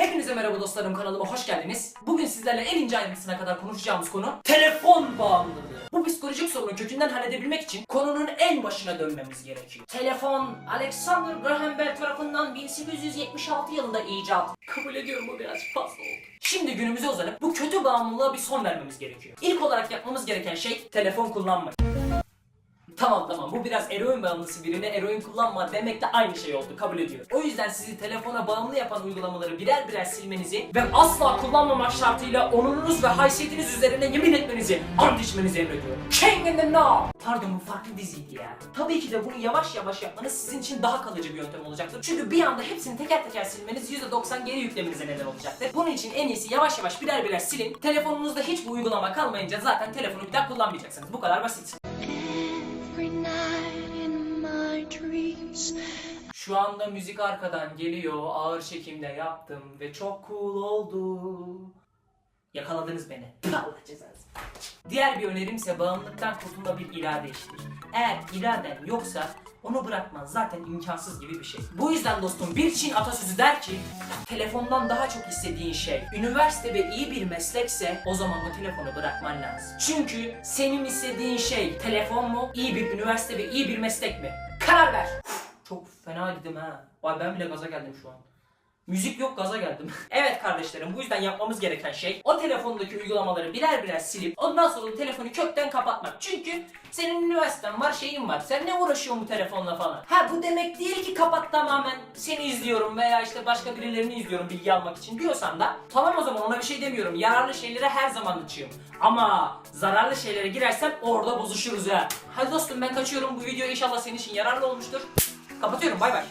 Hepinize merhaba dostlarım kanalıma hoş geldiniz. Bugün sizlerle en ince ayrıntısına kadar konuşacağımız konu telefon bağımlılığı. Bu psikolojik sorunu kökünden halledebilmek için konunun en başına dönmemiz gerekiyor. Telefon Alexander Graham Bell tarafından 1876 yılında icat. Kabul ediyorum bu biraz fazla oldu. Şimdi günümüze uzanıp bu kötü bağımlılığa bir son vermemiz gerekiyor. İlk olarak yapmamız gereken şey telefon kullanmak. Tamam tamam bu biraz eroin bağımlısı birine eroin kullanma demekle aynı şey oldu kabul ediyorum. O yüzden sizi telefona bağımlı yapan uygulamaları birer birer silmenizi ve asla kullanmamak şartıyla onurunuz ve haysiyetiniz üzerine yemin etmenizi, ant içmenizi emrediyorum. King in the Know. Pardon bu farklı diziydi ya. Tabii ki de bunu yavaş yavaş yapmanız sizin için daha kalıcı bir yöntem olacaktır. Çünkü bir anda hepsini teker teker silmeniz %90 geri yüklemenize neden olacaktır. Bunun için en iyisi yavaş yavaş birer birer silin. Telefonunuzda hiçbir uygulama kalmayınca zaten telefonu bir daha kullanmayacaksınız. Bu kadar basit. Şu anda müzik arkadan geliyor, ağır çekimde yaptım ve çok cool oldu. Yakaladınız beni. Allah cezası. Diğer bir önerim ise bağımlılıktan kurtulma bir irade işidir. Eğer iraden yoksa onu bırakman zaten imkansız gibi bir şey. Bu yüzden dostum bir Çin atasözü der ki telefondan daha çok istediğin şey üniversite ve iyi bir meslekse o zaman o telefonu bırakman lazım. Çünkü senin istediğin şey telefon mu, iyi bir üniversite ve iyi bir meslek mi? Karar ver. Çok fena dedim ha. Vay ben bile gaza geldim şu an. Müzik yok gaza geldim. evet kardeşlerim bu yüzden yapmamız gereken şey o telefondaki uygulamaları birer birer silip ondan sonra telefonu kökten kapatmak. Çünkü senin üniversiten var şeyin var. Sen ne uğraşıyorsun bu telefonla falan? Ha bu demek değil ki kapat tamamen seni izliyorum veya işte başka birilerini izliyorum bilgi almak için diyorsan da tamam o zaman ona bir şey demiyorum. Yararlı şeylere her zaman açığım. Ama zararlı şeylere girersen orada bozuşuruz ha. Hadi dostum ben kaçıyorum. Bu video inşallah senin için yararlı olmuştur. Kapatıyorum bay bay.